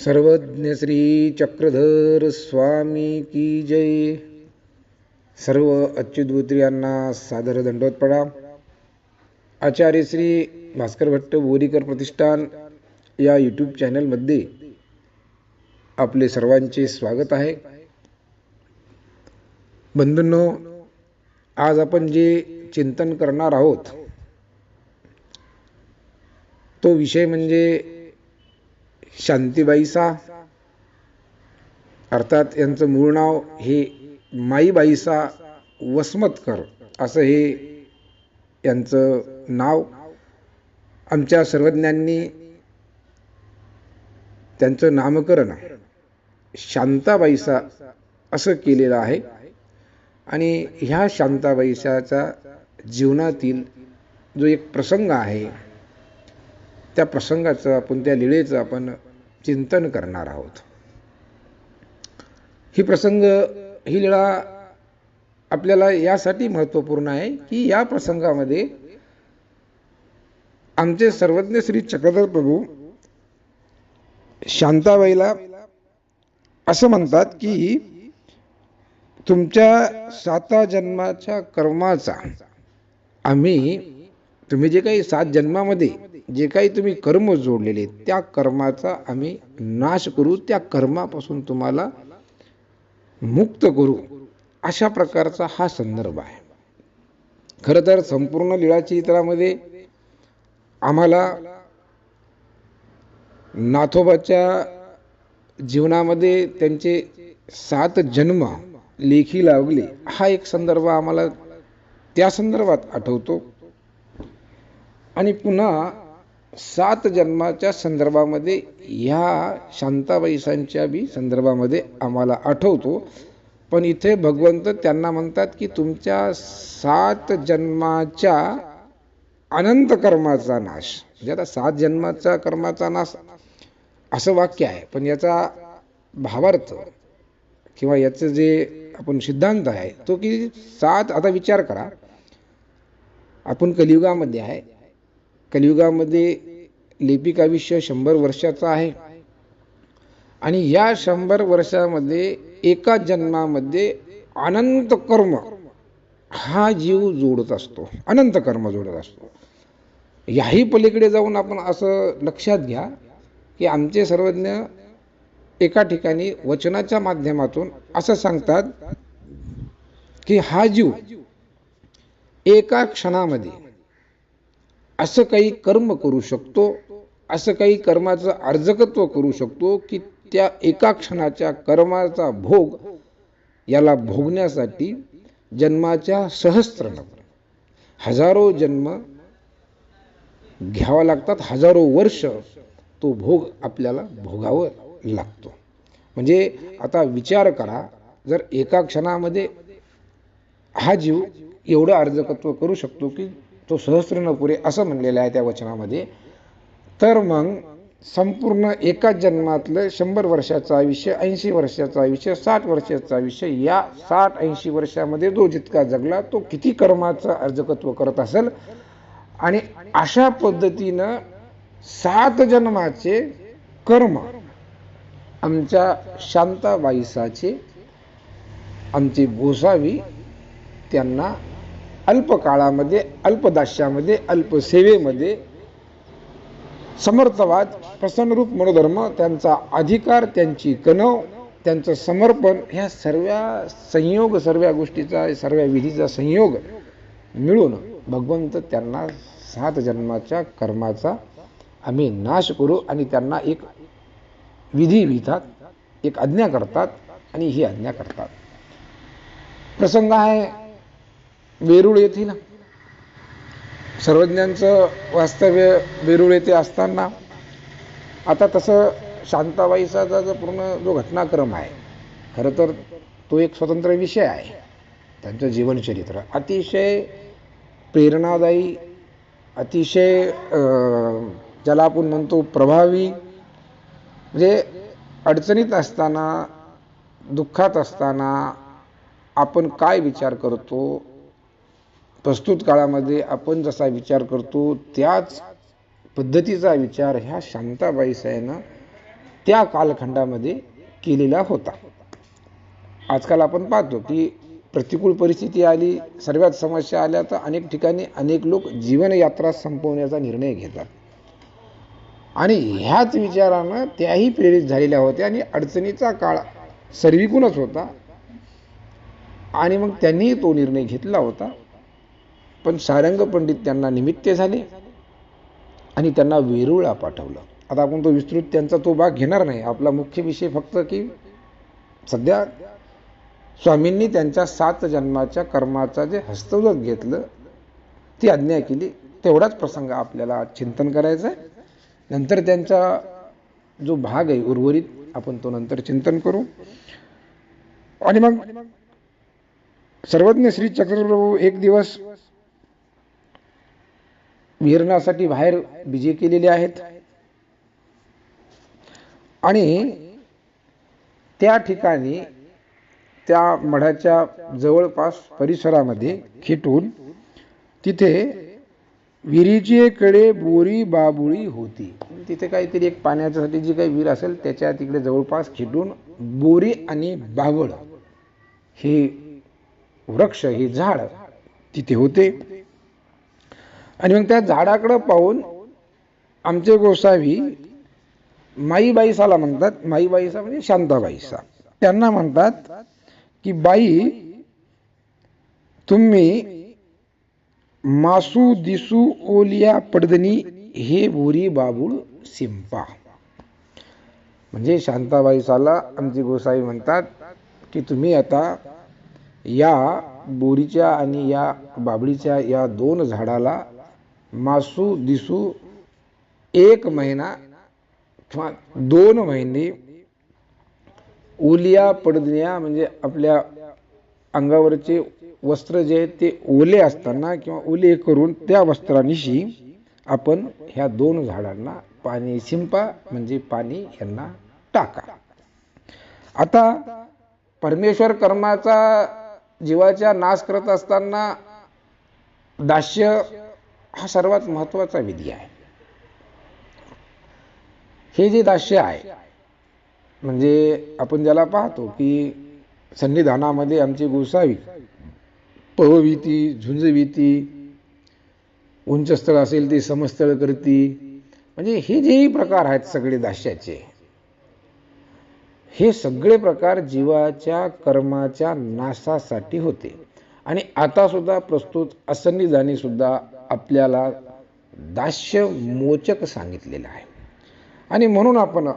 सर्वज्ञ श्री चक्रधर स्वामी की जय. सर्व अच्युतबुद्रियांना सादर दंडवत पडा आचार्य श्री भास्कर भट्ट बोरीकर प्रतिष्ठान या यूट्यूब चॅनलमध्ये आपले सर्वांचे स्वागत आहे. बंधूंनो आज आपण जे चिंतन करणार आहोत तो विषय म्हणजे शांतीबाईसा. अर्थात यांचं मूळ नाव हे माईबाईसा वसमतकर असं हे यांचं नाव. आमच्या सर्वज्ञांनी त्यांचं नामकरण शांताबाईसा असं केलेलं आहे. आणि ह्या शांताबाईसाच्या जीवनातील जो एक प्रसंग आहे त्या प्रसंगाचं आपण त्या लिळेचं आपण चिंतन करणार आहोत. ही प्रसंग ही लिळा आपल्याला यासाठी महत्त्वपूर्ण आहे की या प्रसंगामध्ये आमचे सर्वज्ञ श्री चक्रधर प्रभू शांताबाईला असं म्हणतात की तुमच्या साता जन्माच्या कर्माचा आम्ही तुम्ही जे काही सात जन्मामध्ये जे काही तुम्ही कर्म जोडलेले त्या कर्माचा आम्ही नाश करू त्या कर्मापासून तुम्हाला मुक्त करू अशा प्रकारचा हा संदर्भ आहे. खरं तर संपूर्ण लिळाचरित्रामध्ये आम्हाला नाथोबाच्या जीवनामध्ये त्यांचे सात जन्म लेखी लावले हा एक संदर्भ आम्हाला त्या संदर्भात आठवतो. आणि पुन्हा सात जन्माच्या संदर्भामध्ये ह्या शांताबाईसांच्या बी संदर्भामध्ये आम्हाला आठवतो. पण इथे भगवंत त्यांना म्हणतात की तुमच्या सात जन्माच्या अनंत कर्माचा नाश. म्हणजे आता सात जन्माचा कर्माचा नाश असं वाक्य आहे. पण याचा भावार्थ किंवा याचं जे आपण सिद्धांत आहे तो की सात आता विचार करा. आपण कलियुगामध्ये आहे. कलियुगामध्ये लेपिक आयुष्य शंभर वर्षाचा आहे. आणि या शंभर वर्षामध्ये एका जन्मामध्ये अनंत कर्म हा जीव जोडत असतो. अनंत कर्म जोडत असतो. याही पलीकडे जाऊन आपण असं लक्षात घ्या की आमचे सर्वज्ञ एका ठिकाणी वचनाच्या माध्यमातून असं सांगतात की हा जीव एका क्षणामध्ये असं काही कर्म करू शकतो असं काही कर्माचं अर्जकत्व करू शकतो की त्या एका क्षणाच्या कर्माचा भोग याला भोगण्यासाठी जन्माच्या सहस्त्र हजारो जन्म घ्यावा लागतात हजारो वर्ष तो भोग आपल्याला भोगावं लागतो. म्हणजे आता विचार करा जर एका क्षणामध्ये हा जीव एवढं अर्जकत्व करू शकतो की तो सहस्र न पुरे असं म्हणलेलं आहे त्या वचनामध्ये. तर मग संपूर्ण एका जन्मातलं शंभर वर्षाचं आयुष्य ऐंशी वर्षाचं आयुष्य साठ वर्षाचं आयुष्य या साठ ऐंशी वर्षामध्ये जो जितका जगला तो किती कर्माचं अर्जकत्व करत असेल? आणि अशा पद्धतीनं सात जन्माचे कर्म आमच्या शांताबाईसाचे आमचे गोसावी त्यांना अल्पकाळामध्ये अल्पदास्यामध्ये अल्पसेवेमध्ये समर्थवाद प्रसन्नरूप मनोधर्म त्यांचा अधिकार त्यांची कणव त्यांचं समर्पण ह्या सर्व संयोग सर्व गोष्टीचा सर्व विधीचा संयोग मिळून भगवंत त्यांना सात जन्माच्या कर्माचा आम्ही नाश करू आणि त्यांना एक विधी विधात एक आज्ञा करतात आणि ही आज्ञा करतात. प्रसंग आहे वेरूळ येथील सर्वज्ञांचं वास्तव्य वेरूळ येथे असताना आता तसं शांताबाईसाचा जो पूर्ण जो घटनाक्रम आहे खरं तर तो एक स्वतंत्र विषय आहे. त्यांचं जीवनचरित्र. अतिशय प्रेरणादायी अतिशय ज्याला आपण म्हणतो प्रभावी म्हणजे अडचणीत असताना दुःखात असताना आपण काय विचार करतो प्रस्तुत काळामध्ये आपण जसा विचार करतो त्याच पद्धतीचा विचार ह्या शांताबाई साहेनं त्या कालखंडामध्ये केलेला होता. आजकाल आपण पाहतो की प्रतिकूल परिस्थिती आली सर्वात समस्या आल्या तर अनेक ठिकाणी अनेक लोक जीवनयात्रा संपवण्याचा निर्णय घेतात. आणि ह्याच विचारानं त्याही प्रेरित झालेल्या होत्या आणि अडचणीचा काळ सर्विकूनच होता. आणि मग त्यांनीही तो निर्णय घेतला होता. पण सारंग पंडित त्यांना निमित्त झाले आणि त्यांना वेरूळला पाठवलं. आता आपण तो विस्तृत त्यांचा तो भाग घेणार नाही. आपला मुख्य विषय फक्त की सध्या स्वामींनी त्यांच्या सात जन्माच्या कर्माचा जे हस्तगत घेतलं ती आज्ञा केली. तेवढाच प्रसंग आपल्याला चिंतन करायचं आहे. नंतर त्यांचा जो भाग आहे उर्वरित आपण तो नंतर चिंतन करू. आणि मग सर्वज्ञ श्री चक्रप्रभू एक दिवस विहरणासाठी बाहेर विजय केलेले आहेत. आणि त्या ठिकाणी त्या मढाच्या जवळपास परिसरामध्ये खेटून तिथे विहिरीचे कडे बोरी बाबुळी होती. तिथे काहीतरी एक पाण्याच्यासाठी जी काही विहीर असेल त्याच्या तिकडे जवळपास खेटून बोरी आणि बाबळ हे वृक्ष हे झाड तिथे होते. आणि मग त्या झाडाकडं पाहून आमचे गोसावी माईबाईसाला म्हणतात. माईबाईसा म्हणजे शांताबाईसा. त्यांना म्हणतात की बाई तुम्ही मासू दिसू ओलिया पडदनी हे बोरी बाबूळ सिंपा. म्हणजे शांताबाईसाला आमची गोसाई म्हणतात की तुम्ही आता या बोरीच्या आणि या बाबळीच्या या दोन झाडाला मासू दिसू एक महिना किंवा दोन महिने ओलिया पडदण्या म्हणजे आपल्या अंगावरचे वस्त्र जे आहे ते ओले असताना किंवा ओले करून त्या वस्त्रानिशी आपण ह्या दोन झाडांना पाणी शिंपा म्हणजे पाणी यांना टाका. आता परमेश्वर कर्माचा जीवाच्या नाश करत असताना दास्य हा सर्वात महत्त्वाचा विधी आहे. हे जे दास्य आहे म्हणजे आपण ज्याला पाहतो की सन्निधानामध्ये आमची गोसावी पवविती झुंजविती उंच स्थळ असेल ते समस्थळ करती म्हणजे हे जेही प्रकार आहेत सगळे दास्याचे हे सगळे प्रकार जीवाच्या कर्माच्या नाशासाठी होते. आणि आता सुद्धा प्रस्तुत असन्निधानी सुद्धा आपल्याला दास्य मोचक सांगितलेलं आहे. आणि म्हणून आपण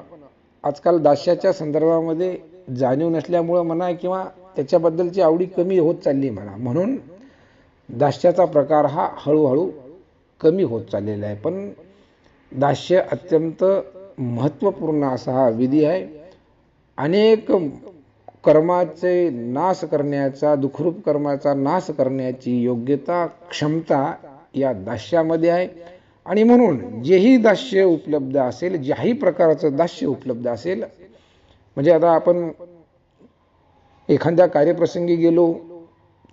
आजकाल दास्याच्या संदर्भामध्ये जाणीव नसल्यामुळं म्हणा किंवा त्याच्याबद्दलची आवडी कमी होत चालली म्हणा म्हणून दास्याचा प्रकार हा हळूहळू कमी होत चाललेला आहे. पण दास्य अत्यंत महत्त्वपूर्ण असा हा विधी आहे. अनेक कर्माचे नाश करण्याचा दुखरूप कर्माचा नाश करण्याची योग्यता क्षमता या दास्यामध्ये आहे. आणि म्हणून जेही दास्य उपलब्ध असेल ज्याही प्रकारचं दास्य उपलब्ध असेल म्हणजे आता आपण एखाद्या कार्यप्रसंगी गेलो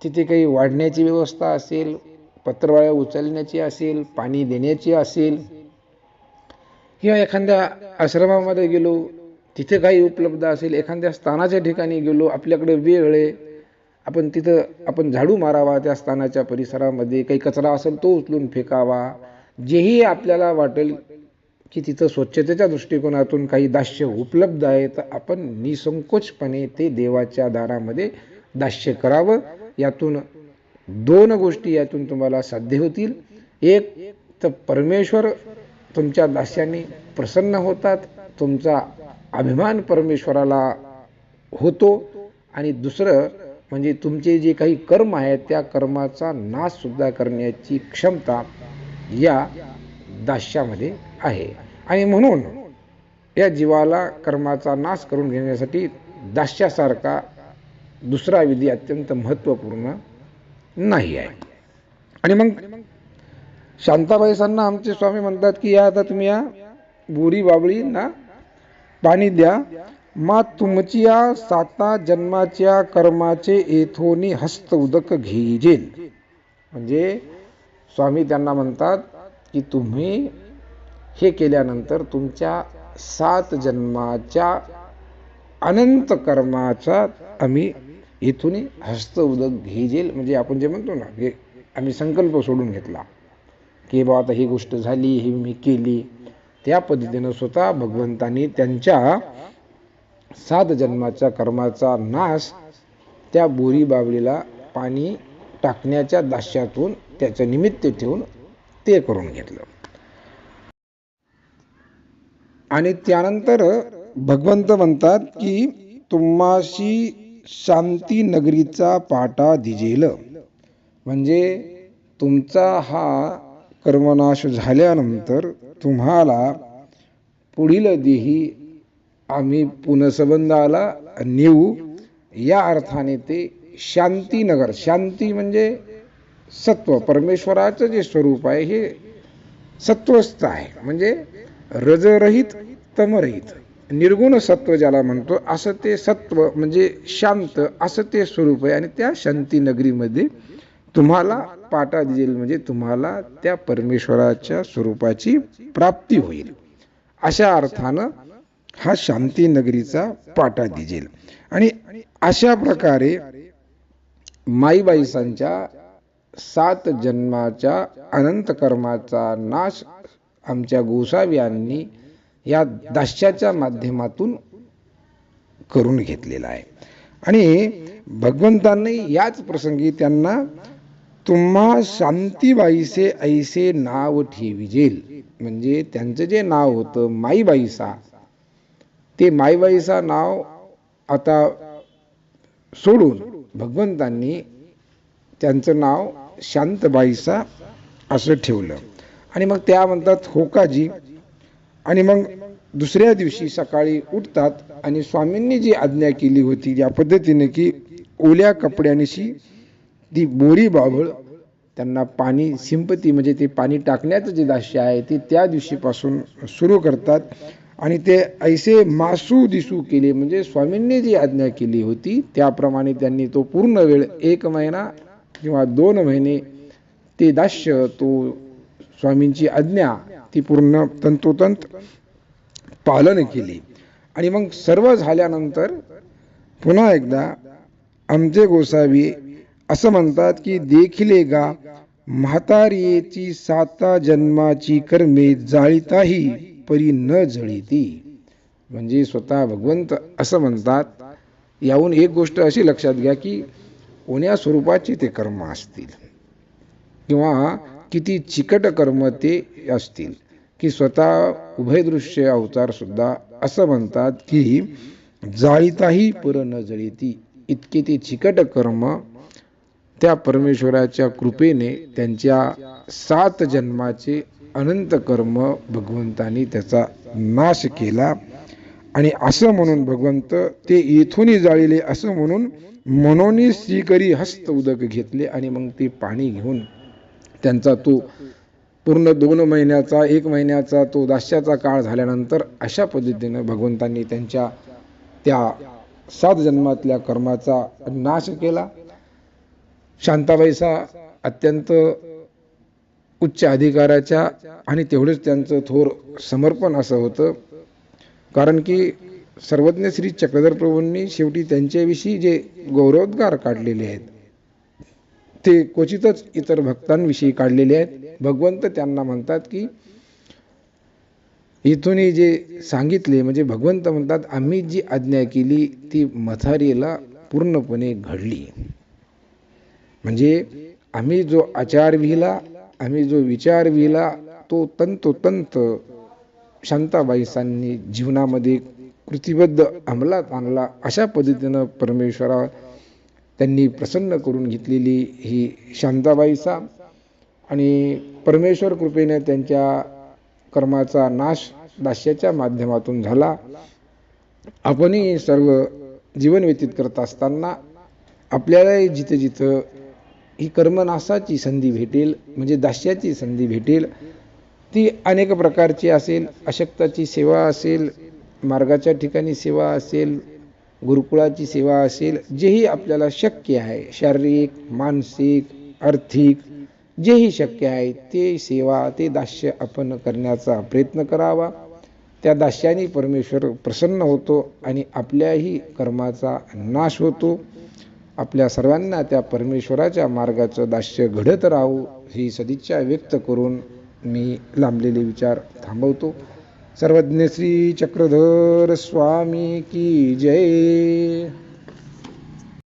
तिथे काही वाढण्याची व्यवस्था असेल पत्रवाळ्या उचलण्याची असेल पाणी देण्याची असेल किंवा एखाद्या आश्रमामध्ये गेलो तिथे काही उपलब्ध असेल एखाद्या स्थानाच्या ठिकाणी गेलो आपल्याकडे वेळ आहे आपण तिथं आपण झाडू मारावा त्या स्थानाच्या परिसरामध्ये काही कचरा असेल तो उचलून फेकावा. जेही आपल्याला वाटेल की तिथं स्वच्छतेच्या दृष्टिकोनातून काही दास्य उपलब्ध आहे तर आपण निसंकोचपणे ते देवाच्या दारामध्ये दास्य करावं. यातून दोन गोष्टी यातून तुम्हाला साध्य होतील. एक तर परमेश्वर तुमच्या दास्याने प्रसन्न होतात तुमचा अभिमान परमेश्वराला होतो. आणि दुसरं म्हणजे तुमचे जे काही कर्म आहेत त्या कर्माचा नाश सुद्धा करण्याची क्षमता या दास्यामध्ये आहे. आणि म्हणून या जीवाला कर्माचा नाश करून घेण्यासाठी दास्यासारखा दुसरा विधी अत्यंत महत्त्वपूर्ण नाही आहे. आणि मग शांताबाई सांना आमचे स्वामी म्हणतात की या आता तुम्ही या बोरी बाबळींना पाणी द्या मा तुमच्या साता जन्माच्या कर्माचे येथोनी हस्त उदक घेजेल म्हणजे स्वामी त्यांना म्हणतात की तुम्ही हे केल्यानंतर तुमच्या सात जन्माच्या अनंत कर्माचा आम्ही इथून हस्त उदक घेजेल म्हणजे आपण जे म्हणतो ना हे आम्ही संकल्प सोडून घेतला की बा आता ही गोष्ट झाली ही मी केली. त्या पद्धतीनं स्वतः भगवंतांनी त्यांच्या सात जन्माच्या कर्माचा नाश त्या बोरी बावळीला पाणी टाकण्याच्या दाश्यातून त्याचं निमित्त ठेवून ते करून घेतलं. आणि त्यानंतर भगवंत म्हणतात की तुम्हाशी शांती नगरीचा पाटा दिजेल. म्हणजे तुमचा हा कर्मनाश झाल्यानंतर तुम्हाला पुढील देही आम्ही पुनसंबंधाला नेऊ या अर्थाने ते शांतीनगर. शांती म्हणजे सत्व. परमेश्वराचं जे स्वरूप आहे हे सत्वस्थ आहे. म्हणजे रजरहित तमरहित. निर्गुण सत्व ज्याला म्हणतो असं ते सत्व म्हणजे शांत असं ते स्वरूप आहे. आणि त्या शांती नगरीमध्ये तुम्हाला पाटा दिजेल. म्हणजे तुम्हाला त्या परमेश्वराच्या स्वरूपाची प्राप्ती होईल. अशा अर्थानं हा शांती नगरीचा पाटा दिजेल. आणि अशा प्रकारे माईबाईसांच्या सात जन्माच्या अनंत कर्माचा नाश आमच्या गोसावी यांनी या दास्याच्या माध्यमातून करून घेतलेला आहे. आणि भगवंतांनी याच प्रसंगी त्यांना तुम्हा शांतीबाईसे ऐसे नाव ठेविजेल. म्हणजे त्यांचं जे नाव होतं माईबाईसा ते माईबाईचा नाव आता सोडून भगवंतांनी त्यांचं नाव शांतबाईसा असं ठेवलं. आणि मग त्या म्हणतात होकाजी आणि मग दुसऱ्या दिवशी सकाळी उठतात आणि स्वामींनी जी आज्ञा केली होती ज्या पद्धतीने की ओल्या कपड्यानिशी ती बोरी बाभळ त्यांना पाणी सिंपती म्हणजे ते पाणी टाकण्याचं जे दास्य आहे ते त्या दिवशीपासून सुरू करतात. आणि ते ऐसे मासू दिसू केले म्हणजे स्वामींनी जी आज्ञा केली होती त्याप्रमाणे त्यांनी तो पूर्ण वेळ एक महिना किंवा दोन महिने ते दास्य तो स्वामींची आज्ञा ती पूर्ण तंतोतंत पालन केली. आणि मग सर्व झाल्यानंतर पुन्हा एकदा आमचे गोसावी असं म्हणतात की देखिले गा म्हातारीची साता जन्माची कर्मे जाळीताही. परी न जळीती म्हणजे स्वतः भगवंत असं म्हणतात. याहून एक गोष्ट अशी लक्षात घ्या की कोण्या स्वरूपाचे ते कर्म असतील? किंवा किती चिकट कर्म ते असतील? की स्वतः उभयदृश्य अवतार सुद्धा असं म्हणतात की जाळीताही पर न जळीती इतके ते चिकट कर्म त्या परमेश्वराच्या कृपेने त्यांच्या सात जन्माचे अनंत कर्म भगवंतानी त्याचा नाश केला. आणि असं म्हणून भगवंत ते येथूनही जाळीले असं म्हणून मनोनी श्रीकरी हस्त उदक घेतले आणि मग ते पाणी घेऊन त्यांचा तो पूर्ण दोन महिन्याचा एक महिन्याचा तो दास्याचा काळ झाल्यानंतर अशा पद्धतीनं भगवंतांनी त्यांच्या त्या सात जन्मातल्या कर्माचा नाश केला. शांताबाईचा अत्यंत उच्च अधिकाराच्या आणि तेवढंच त्यांचं थोर समर्पण असं होतं. कारण की सर्वज्ञ श्री चक्रधर प्रभूंनी शेवटी त्यांच्याविषयी जे गौरवोद्गार काढलेले आहेत ते क्वचितच इतर भक्तांविषयी काढलेले आहेत. भगवंत त्यांना म्हणतात की इथून जे सांगितले म्हणजे भगवंत म्हणतात आम्ही जी आज्ञा केली ती मथारीला पूर्णपणे घडली. म्हणजे आम्ही जो आचार विहिला आम्ही जो विचार विहिला तो तंतोतंत शांताबाईसांनी जीवनामध्ये कृतीबद्ध अंमलात आणला. अशा पद्धतीनं परमेश्वरा त्यांनी प्रसन्न करून घेतलेली ही शांताबाईसा आणि परमेश्वर कृपेने त्यांच्या कर्माचा नाश दास्याच्या माध्यमातून झाला. आपणही सर्व जीवन व्यतीत करत असताना आपल्यालाही जिथं जिथं ही कर्मनाशाची संधी भेटेल म्हणजे दास्याची संधी भेटेल. ती अनेक प्रकारची असेल अशक्ताची सेवा असेल मार्गाच्या ठिकाणी सेवा असेल गुरुकुळाची सेवा असेल जेही आपल्याला शक्य आहे. शारीरिक मानसिक आर्थिक जेही शक्य आहे ते सेवा ते दास्य आपण करण्याचा प्रयत्न करावा. त्या दास्याने परमेश्वर प्रसन्न होतो आणि आपल्याही कर्माचा नाश होतो. आपल्या सर्वांना त्या परमेश्वराच्या मार्गाचं दास्य घडत राहू ही सदिच्छा व्यक्त करून मी लांबलेले विचार थांबवतो. सर्वज्ञ श्री चक्रधर स्वामी की जय.